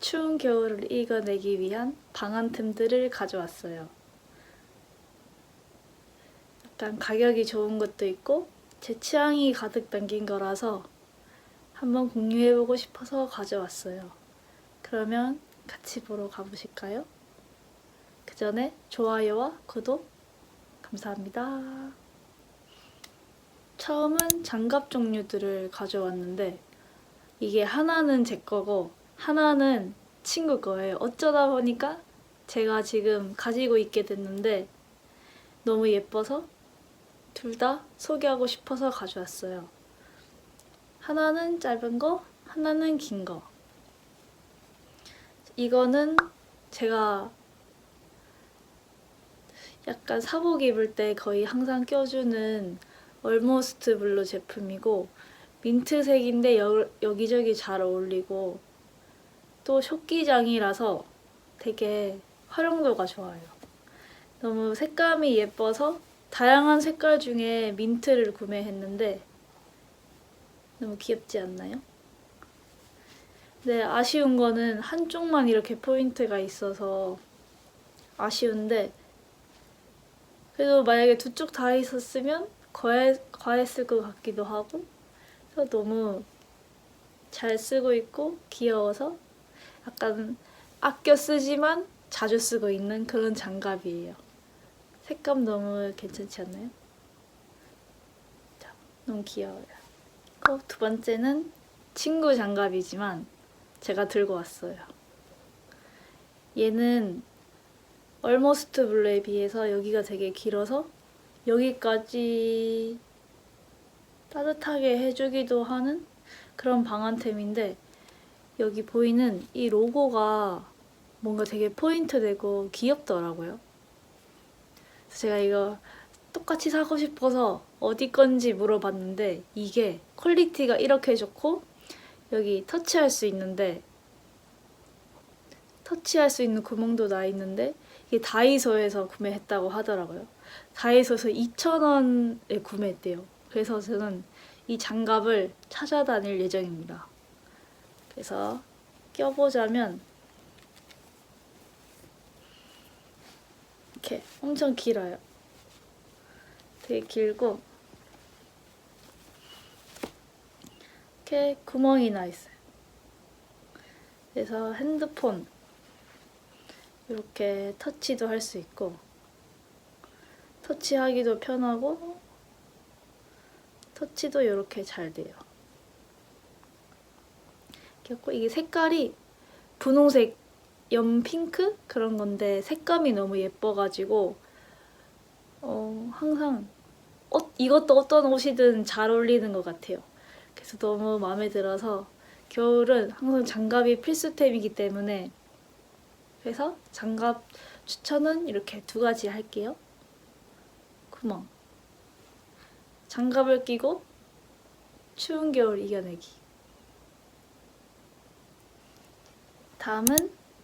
추운 겨울을 이겨내기 위한 방한템들을 가져왔어요. 약간 가격이 좋은 것도 있고 제 취향이 가득 담긴 거라서 한번 공유해보고 싶어서 가져왔어요. 그러면 같이 보러 가보실까요? 그 전에 좋아요와 구독 감사합니다. 처음은 장갑 종류들을 가져왔는데 이게 하나는 제 거고 하나는 친구 거예요. 어쩌다 보니까 제가 지금 가지고 있게 됐는데 너무 예뻐서 둘 다 소개하고 싶어서 가져왔어요. 하나는 짧은 거, 하나는 긴 거. 이거는 제가 약간 사복 입을 때 거의 항상 껴주는 얼모스트 블루 제품이고 민트색인데 여, 여기저기 잘 어울리고 또 쇼끼장이라서 되게 활용도가 좋아요. 너무 색감이 예뻐서 다양한 색깔 중에 민트를 구매했는데 너무 귀엽지 않나요? 네, 아쉬운 거는 한쪽만 이렇게 포인트가 있어서 아쉬운데 그래도 만약에 두 쪽 다 있었으면 과해, 과했을 것 같기도 하고 그래서 너무 잘 쓰고 있고 귀여워서 약간 아껴 쓰지만 자주 쓰고 있는 그런 장갑이에요. 색감 너무 괜찮지 않나요? 자, 너무 귀여워요. 그리고 두 번째는 친구 장갑이지만 제가 들고 왔어요. 얘는 얼머스트 블루에 비해서 여기가 되게 길어서 여기까지 따뜻하게 해주기도 하는 그런 방한템인데 여기 보이는 이 로고가 뭔가 되게 포인트 되고 귀엽더라고요. 제가 이거 똑같이 사고 싶어서 어디 건지 물어봤는데 이게 퀄리티가 이렇게 좋고 여기 터치할 수 있는데 터치할 수 있는 구멍도 나 있는데 이게 다이소에서 구매했다고 하더라고요. 다이소에서 2,000원에 구매했대요. 그래서 저는 이 장갑을 찾아다닐 예정입니다. 그래서 껴보자면 이렇게 엄청 길어요. 되게 길고 이렇게 구멍이 나 있어요. 그래서 핸드폰 이렇게 터치도 할 수 있고 터치하기도 편하고 터치도 이렇게 잘 돼요. 그리고 이게 색깔이 분홍색 염 핑크 그런 건데 색감이 너무 예뻐가지고 어, 항상 옷, 이것도 어떤 옷이든 잘 어울리는 것 같아요. 그래서 너무 마음에 들어서 겨울은 항상 장갑이 필수템이기 때문에 그래서 장갑 추천은 이렇게 두 가지 할게요. 구멍. 장갑을 끼고 추운 겨울 이겨내기. 다음은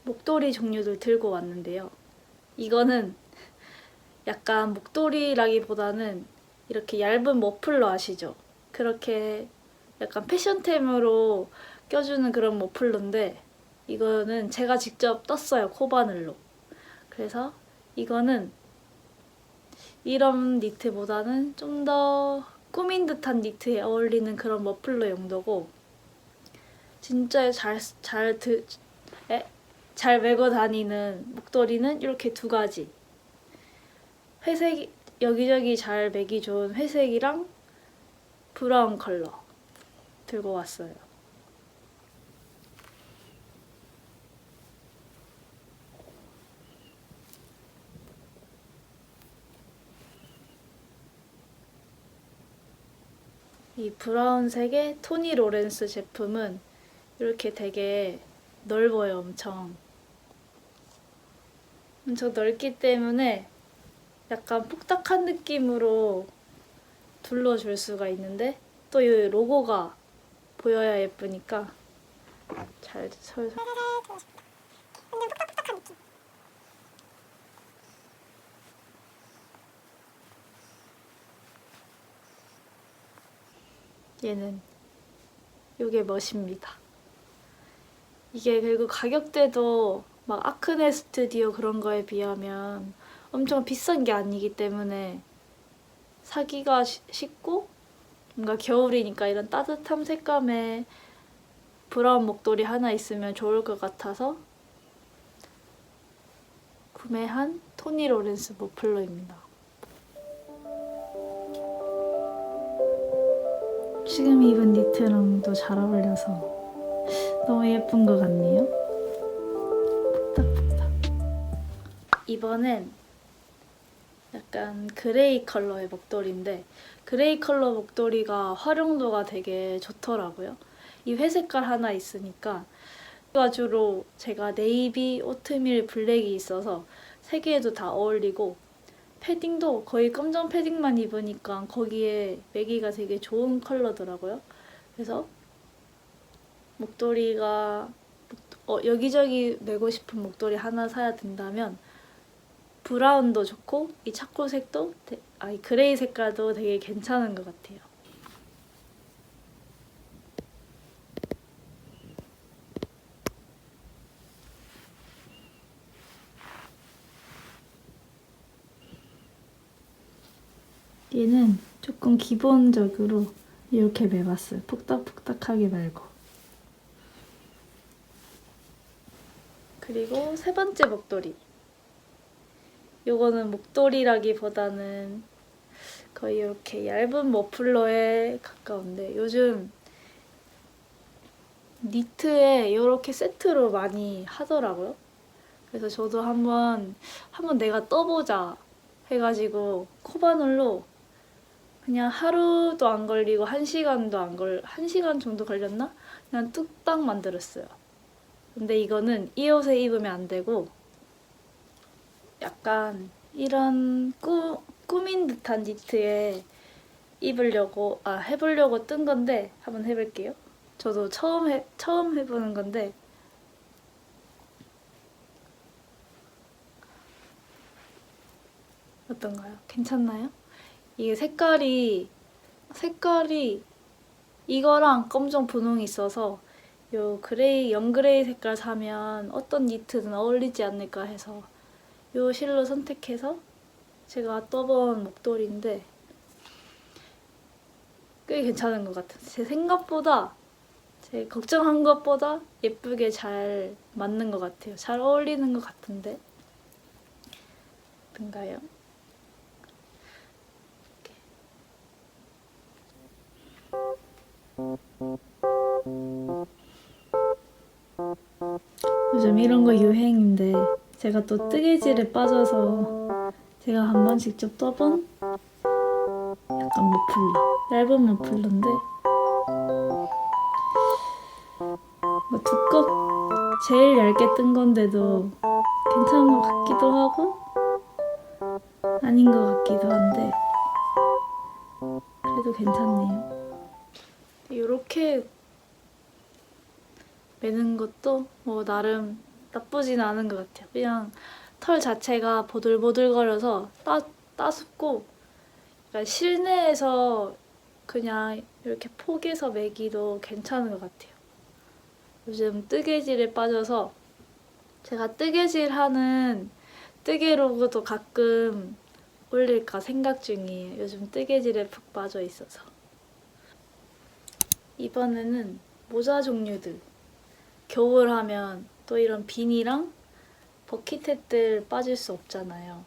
목도리 종류들 들고 왔는데요. 이거는 약간 목도리라기보다는 이렇게 얇은 머플러 아시죠? 그렇게 약간 패션템으로 껴주는 그런 머플러인데 이거는 제가 직접 떴어요 코바늘로. 그래서 이거는 이런 니트보다는 좀 더 꾸민 듯한 니트에 어울리는 그런 머플러 용도고 진짜 잘 잘 드, 에? 잘 메고 다니는 목도리는 이렇게 두 가지. 회색 여기저기 잘 매기 좋은 회색이랑 브라운 컬러 들고 왔어요. 이 브라운색의 토니 로렌스 제품은 이렇게 되게 넓어요, 엄청. 엄청 넓기 때문에 약간 푹딱한 느낌으로 둘러줄 수가 있는데 또 이 로고가 보여야 예쁘니까 잘 설설. 얘는 요게 멋입니다. 이게 그리고 가격대도 막 아크네 스튜디오 그런 거에 비하면 엄청 비싼 게 아니기 때문에 사기가 쉬- 쉽고 뭔가 겨울이니까 이런 따뜻한 색감의 브라운 목도리 하나 있으면 좋을 것 같아서 구매한 토니 로렌스 머플러입니다. 지금 입은 니트랑도 잘 어울려서 너무 예쁜 것 같네요. 이번엔 약간 그레이 컬러의 목도리인데 그레이 컬러 목도리가 활용도가 되게 좋더라고요. 이 회색깔 하나 있으니까 가주로 제가 네이비, 오트밀, 블랙이 있어서 세 개에도 다 어울리고 패딩도 거의 검정 패딩만 입으니까 거기에 매기가 되게 좋은 컬러더라고요. 그래서 목도리가 어, 여기저기 메고 싶은 목도리 하나 사야 된다면 브라운도 좋고 이 차콜색도 되- 아이 그레이 색깔도 되게 괜찮은 것 같아요. 얘는 조금 기본적으로 이렇게 매봤어요. 푹닥푹닥하게 말고. 그리고 세 번째 목도리. 요거는 목도리라기보다는 거의 이렇게 얇은 머플러에 가까운데 요즘 니트에 이렇게 세트로 많이 하더라고요. 그래서 저도 한번 한번 내가 떠보자 해가지고 코바늘로 그냥 하루도 안 걸리고 한 시간도 안 걸, 한 시간 정도 걸렸나? 그냥 뚝딱 만들었어요. 근데 이거는 이 옷에 입으면 안 되고 약간 이런 꾸, 꾸민 듯한 니트에 입으려고 아 해보려고 뜬 건데 한번 해볼게요. 저도 처음 해 처음 해보는 건데 어떤가요? 괜찮나요? 이게 색깔이 색깔이 이거랑 검정 분홍이 있어서 요 그레이 영그레이 색깔 사면 어떤 니트든 어울리지 않을까 해서 요 실로 선택해서 제가 떠본 목도리인데 꽤 괜찮은 것 같아요. 제 생각보다 제 걱정한 것보다 예쁘게 잘 맞는 것 같아요. 잘 어울리는 것 같은데 어떤가요? 요즘 이런 거 유행인데 제가 또 뜨개질에 빠져서 제가 한 번 직접 떠본 약간 머플러 얇은 머플러인데 뭐 두껍 제일 얇게 뜬 건데도 괜찮은 것 같기도 하고 아닌 것 같기도 한데 그래도 괜찮네요. 이렇게 매는 것도 뭐 나름 나쁘진 않은 것 같아요. 그냥 털 자체가 보들보들거려서 따, 따숩고 그러니까 실내에서 그냥 이렇게 폭에서 매기도 괜찮은 것 같아요. 요즘 뜨개질에 빠져서 제가 뜨개질 하는 뜨개 로그도 가끔 올릴까 생각 중이에요. 요즘 뜨개질에 푹 빠져 있어서. 이번에는 모자 종류들. 겨울 하면 또 이런 비니랑 버킷햇들 빠질 수 없잖아요.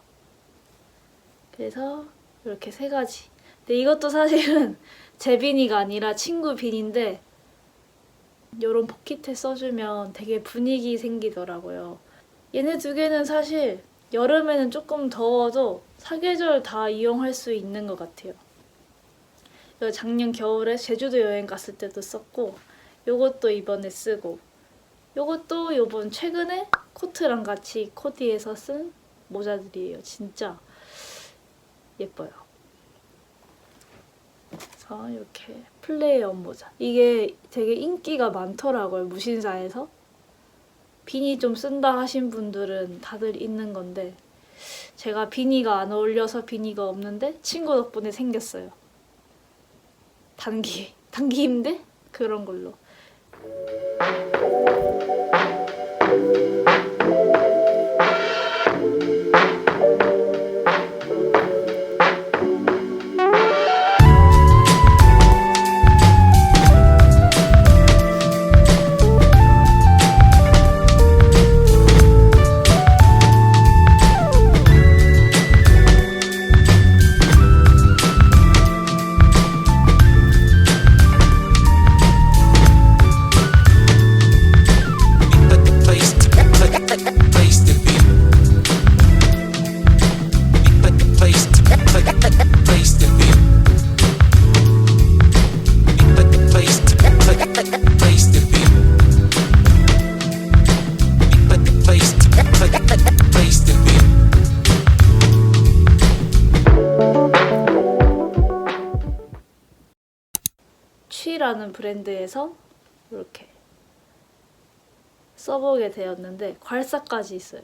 그래서 이렇게 세 가지. 근데 이것도 사실은 제 비니가 아니라 친구 비니인데 이런 버킷햇 써주면 되게 분위기 생기더라고요. 얘네 두 개는 사실 여름에는 조금 더워도 사계절 다 이용할 수 있는 것 같아요. 작년 겨울에 제주도 여행 갔을 때도 썼고 요것도 이번에 쓰고 요것도 요번 최근에 코트랑 같이 코디해서 쓴 모자들이에요. 진짜 예뻐요. 그래서 이렇게 플레이언 모자. 이게 되게 인기가 많더라고요. 무신사에서. 비니 좀 쓴다 하신 분들은 다들 있는 건데 제가 비니가 안 어울려서 비니가 없는데 친구 덕분에 생겼어요. 단기 단기인데 그런 걸로. 슈이라는 브랜드에서 이렇게 써보게 되었는데 괄사까지 있어요.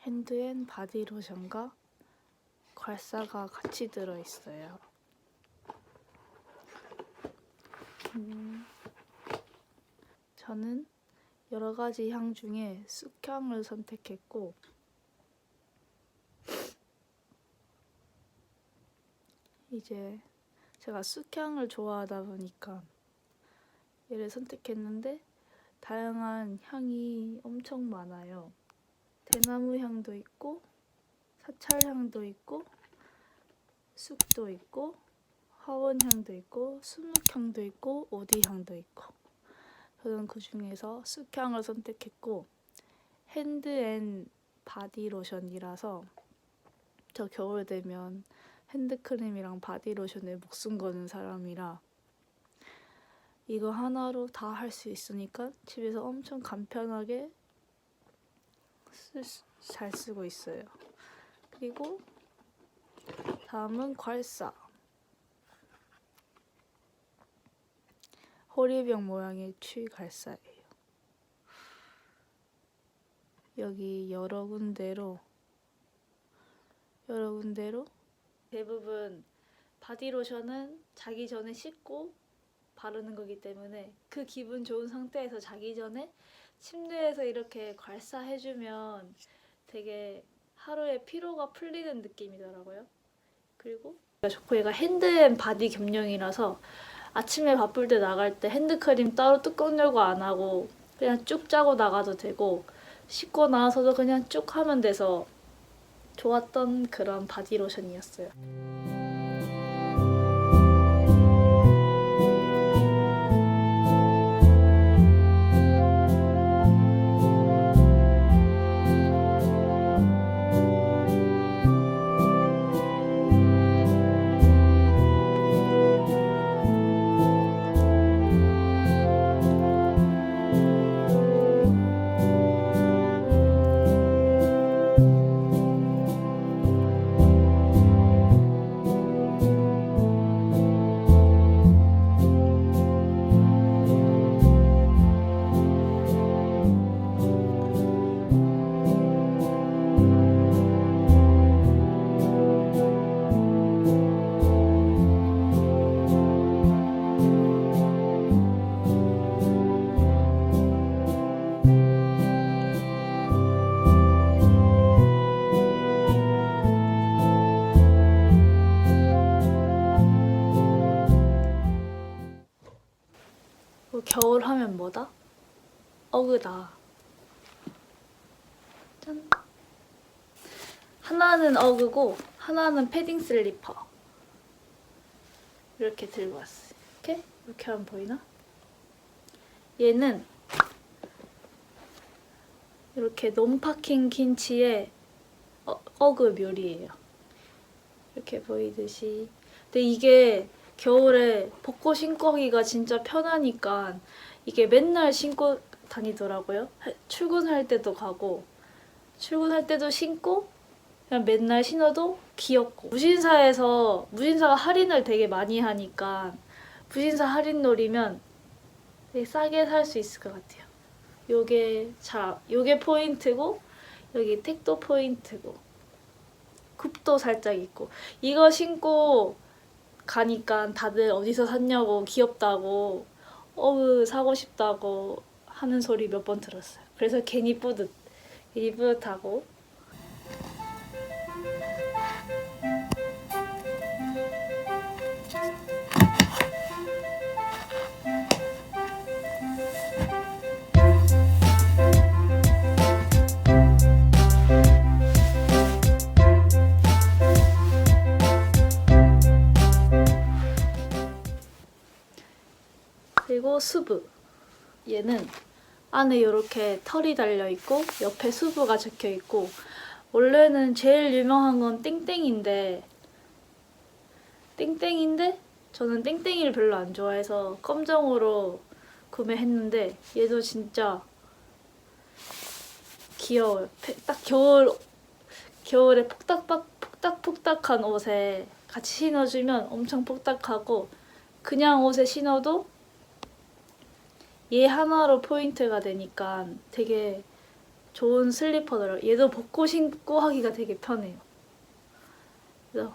핸드앤 바디 로션과 괄사가 같이 들어있어요. 음, 저는 여러 가지 향 중에 쑥향을 선택했고 이제 제가 쑥향을 좋아하다 보니까 얘를 선택했는데 다양한 향이 엄청 많아요. 대나무 향도 있고 사찰 향도 있고 쑥도 있고 화원 향도 있고 수묵 향도 있고 오디 향도 있고 저는 그 중에서 쑥향을 선택했고 핸드 앤 바디 로션이라서 저 겨울 되면 핸드크림이랑 바디 로션에 목숨 거는 사람이라 이거 하나로 다 할 수 있으니까 집에서 엄청 간편하게 쓸 수- 잘 쓰고 있어요. 그리고 다음은 괄사. 호리병 모양의 추위 괄사예요. 여기 여러 군데로 여러 군데로 대부분 바디로션은 자기 전에 씻고 바르는 거기 때문에 그 기분 좋은 상태에서 자기 전에 침대에서 이렇게 괄사해주면 되게 하루의 피로가 풀리는 느낌이더라고요. 그리고 얘가 핸드앤 바디 겸용이라서 아침에 바쁠 때 나갈 때 핸드크림 따로 뚜껑 열고 안 하고 그냥 쭉 짜고 나가도 되고 씻고 나와서도 그냥 쭉 하면 돼서 좋았던 그런 바디로션이었어요. 겨울 하면 뭐다? 어그다. 짠. 하나는 어그고 하나는 패딩 슬리퍼. 이렇게 들고 왔어. 이렇게 이렇게 하면 보이나? 얘는 이렇게 논파킹 킨치의 어, 어그 묘리예요. 이렇게 보이듯이. 근데 이게 겨울에 벗고 신고 하기가 진짜 편하니까 이게 맨날 신고 다니더라고요. 할- 출근할 때도 가고 출근할 때도 신고 그냥 맨날 신어도 귀엽고 무신사에서 무신사가 할인을 되게 많이 하니까 무신사 할인 노리면 되게 싸게 살 수 있을 것 같아요. 요게 자 요게 포인트고 여기 택도 포인트고 굽도 살짝 있고 이거 신고 가니까 다들 어디서 샀냐고 귀엽다고 어우 사고 싶다고 하는 소리 몇 번 들었어요. 그래서 괜히 뿌듯, 괜히 뿌듯하고 수브 얘는 안에 이렇게 털이 달려 있고 옆에 수브가 적혀 있고 원래는 제일 유명한 건 땡땡인데 땡땡인데 저는 땡땡이를 별로 안 좋아해서 검정으로 구매했는데 얘도 진짜 귀여워요. 페- 딱 겨울 겨울에 폭닥박 폭닥폭닥한 옷에 같이 신어주면 엄청 폭닥하고 그냥 옷에 신어도 얘 하나로 포인트가 되니까 되게 좋은 슬리퍼더라고요. 얘도 벗고 신고 하기가 되게 편해요. 그래서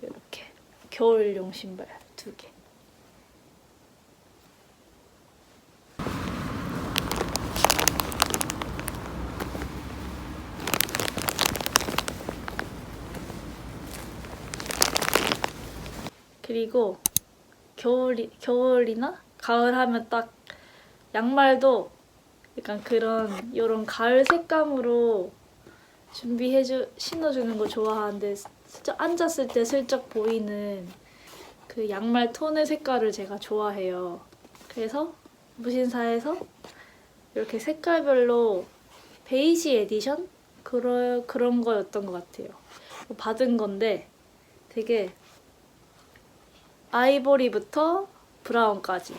이렇게 겨울용 신발 두 개. 그리고 겨울이 겨울이나 가을 하면 딱 양말도 약간 그런 요런 가을 색감으로 준비해주 신어주는 거 좋아하는데 슬쩍 앉았을 때 슬쩍 보이는 그 양말 톤의 색깔을 제가 좋아해요. 그래서 무신사에서 이렇게 색깔별로 베이지 에디션 그런 그런 거였던 것 같아요. 받은 건데 되게 아이보리부터 브라운까지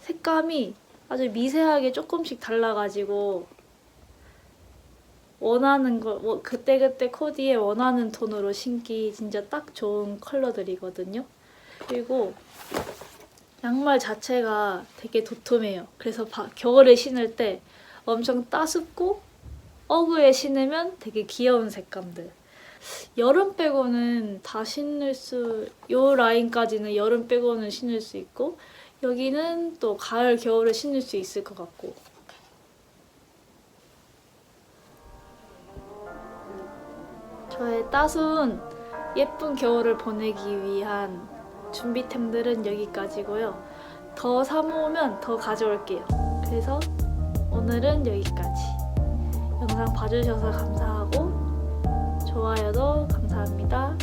색감이 아주 미세하게 조금씩 달라가지고 원하는 걸 뭐, 그때그때 코디에 원하는 톤으로 신기 진짜 딱 좋은 컬러들이거든요. 그리고 양말 자체가 되게 도톰해요. 그래서 바- 겨울에 신을 때 엄청 따숩고 어그에 신으면 되게 귀여운 색감들. 여름 빼고는 다 신을 수, 요 라인까지는 여름 빼고는 신을 수 있고, 여기는 또 가을, 겨울에 신을 수 있을 것 같고. 저의 따스운 예쁜 겨울을 보내기 위한 준비템들은 여기까지고요. 더 사모으면 더 가져올게요. 그래서 오늘은 여기까지. 영상 봐주셔서 감사하고 좋아요도 감사합니다.